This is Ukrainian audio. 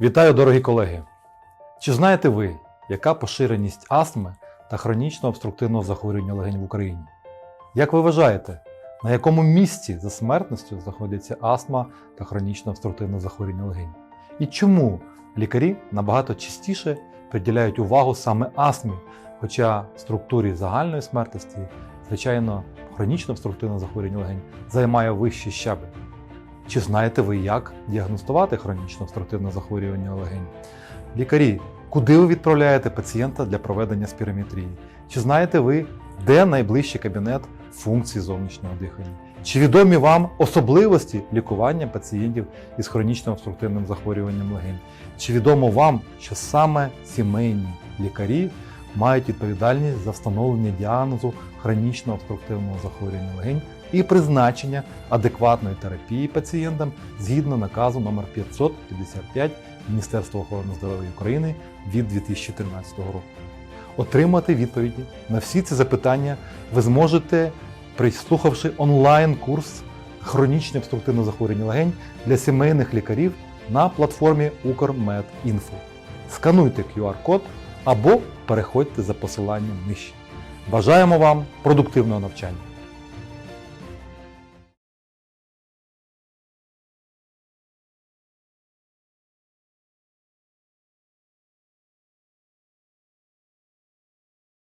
Вітаю, дорогі колеги! Чи знаєте ви, яка поширеність астми та хронічного обструктивного захворювання легень в Україні? Як ви вважаєте, на якому місці за смертністю знаходиться астма та хронічне обструктивне захворювання легень? І чому лікарі набагато частіше приділяють увагу саме астмі, хоча в структурі загальної смертності, звичайно, хронічне обструктивне захворювання легень займає вищий щабель? Чи знаєте ви, як діагностувати хронічне обструктивне захворювання легень? Лікарі, куди ви відправляєте пацієнта для проведення спірометрії? Чи знаєте ви, де найближчий кабінет функцій зовнішнього дихання? Чи відомі вам особливості лікування пацієнтів із хронічним обструктивним захворюванням легень? Чи відомо вам, що саме сімейні лікарі мають відповідальність за встановлення діагнозу хронічного обструктивного захворювання легень і призначення адекватної терапії пацієнтам згідно наказу номер 555 Міністерства охорони здоров'я України від 2013 року. Отримати відповіді на всі ці запитання ви зможете, прислухавши онлайн-курс хронічне обструктивне захворювання легень для сімейних лікарів на платформі UkrMedInfo. Скануйте QR-код або переходьте за посиланням нижче. Бажаємо вам продуктивного навчання!